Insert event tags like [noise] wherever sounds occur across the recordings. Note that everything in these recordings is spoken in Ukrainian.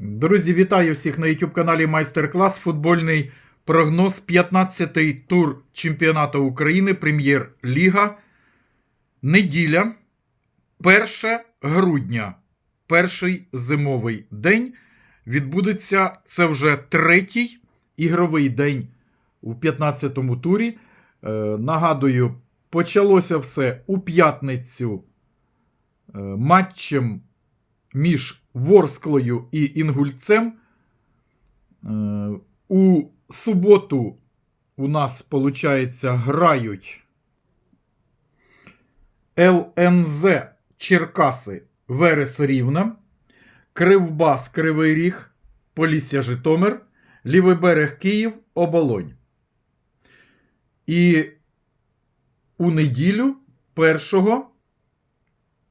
Друзі, вітаю всіх на YouTube каналі Майстер-клас. Футбольний прогноз. 15-й тур чемпіонату України, Прем'єр-ліга. Неділя, 1 грудня, перший зимовий день. Відбудеться це вже третій ігровий день у 15-му турі. Е, нагадую, почалося все у п'ятницю е, матчем між Ворсклою і Інгульцем. Е, У суботу у нас, виходить, грають ЛНЗ Черкаси Верес Рівна, Кривбас Кривий Ріг, Полісся Житомир, Лівий берег Київ, Оболонь. І у неділю 1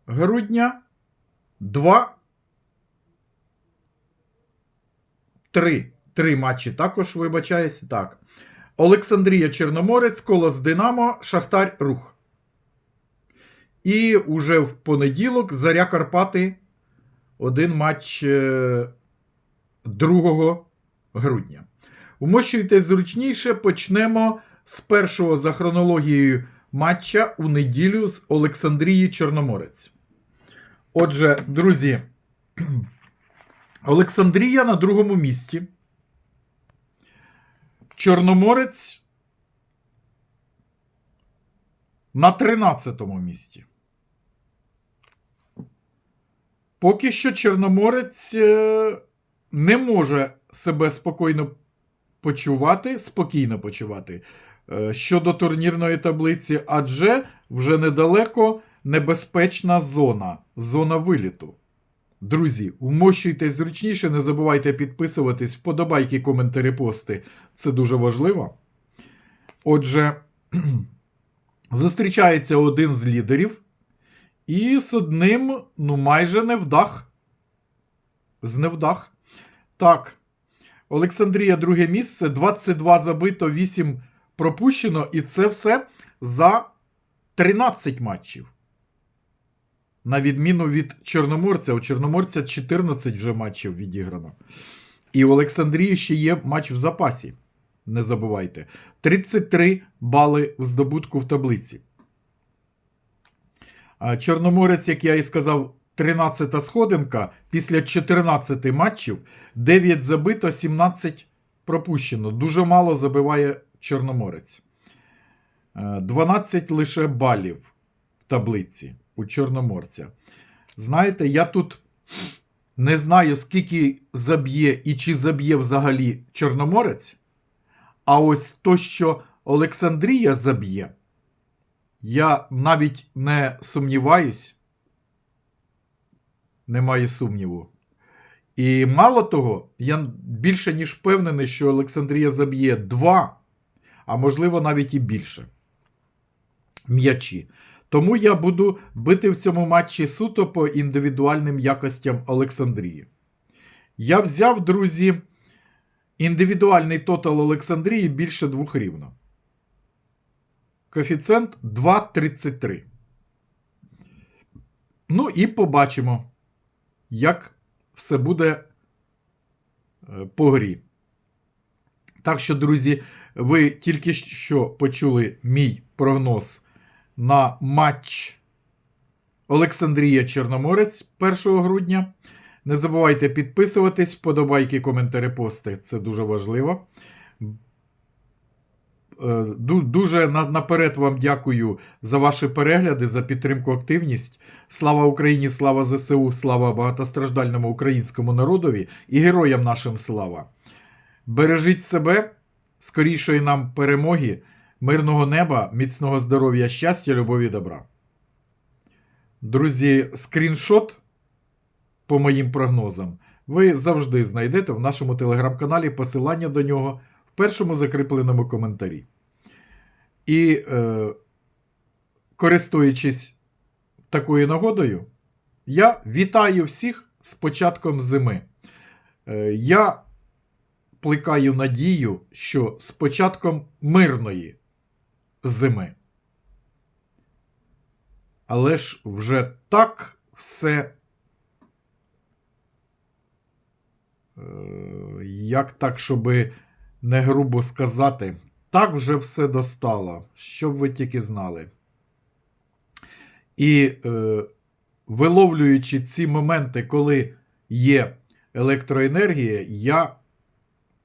грудня два. Три. Три матчі також вибачаюся. Так. Олександрія Чорноморець, Колос Динамо, Шахтар Рух. І уже в понеділок Заря Карпати. Один матч е, 2 грудня. Умощуйтесь зручніше. Почнемо з першого за хронологією матча у неділю з Олександрії Чорноморець. Отже, друзі, Олександрія на другому місці. Чорноморець на 13-му місці. Поки що Чорноморець е, не може себе спокійно почувати, спокійно почувати е, щодо турнірної таблиці, адже вже недалеко небезпечна зона, зона виліту. Друзі, умощуйтесь зручніше, не забувайте підписуватись, вподобайки, коментарі, пости. Це дуже важливо. Отже, [clears throat] зустрічається один з лідерів, і з одним, ну, майже невдах. З невдах. Так. Олександрія, друге місце, 22 забито, 8 пропущено, і це все за 13 матчів. На відміну від Чорноморця, у Чорноморця 14 вже матчів відіграно. І у Олександрії ще є матч в запасі. Не забувайте. 33 бали в здобутку в таблиці. Чорноморець, як я і сказав, 13 сходинка. Після 14 матчів 9 забито, 17 пропущено. Дуже мало забиває Чорноморець. Е, 12 лише балів таблиці у Чорноморця. Знаєте, я тут не знаю, скільки заб'є і чи заб'є взагалі Чорноморець. А ось то, що Олександрія заб'є, я навіть не сумніваюсь, не маю сумніву. І мало того, я більше ніж впевнений, що Олександрія заб'є два, а можливо навіть і більше м'ячі. Тому я буду бити в цьому матчі суто по індивідуальним якостям Олександрії. Я взяв, друзі, індивідуальний тотал Олександрії більше двох рівно. Коефіцієнт 2,33. Ну і побачимо, як все буде е, по грі. Так що, друзі, ви тільки що почули мій прогноз на матч Олександрія Чорноморець 1 грудня. Не забувайте підписуватись, вподобайки, коментарі, пости. Це дуже важливо. Е, Дуже наперед вам дякую за ваші перегляди, за підтримку, активність. Слава Україні, слава ЗСУ, слава багатостраждальному українському народові і героям нашим слава. Бережіть себе, скорішої нам перемоги, мирного неба, міцного здоров'я, щастя, любові, добра. Друзі, скріншот по моїм прогнозам ви завжди знайдете в нашому телеграм-каналі посилання до нього в першому закріпленому коментарі. І, е, користуючись такою нагодою, я вітаю всіх з початком зими. Е, я плекаю надію, що з початком мирної зими. Але ж вже так все е, як так, щоб не грубо сказати, так вже все достало, щоб ви тільки знали. І е, виловлюючи ці моменти, коли є електроенергія, я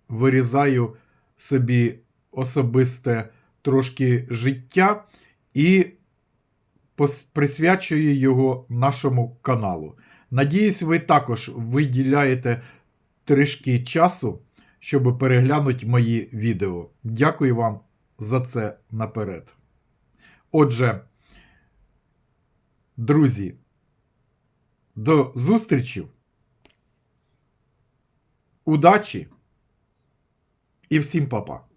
вирізаю собі особисте трошки життя і присвячую його нашому каналу. Надіюсь, ви також виділяєте трішки часу, щоб переглянути мої відео. Дякую вам за це наперед. Отже, друзі, до зустрічі, удачі і всім па-па.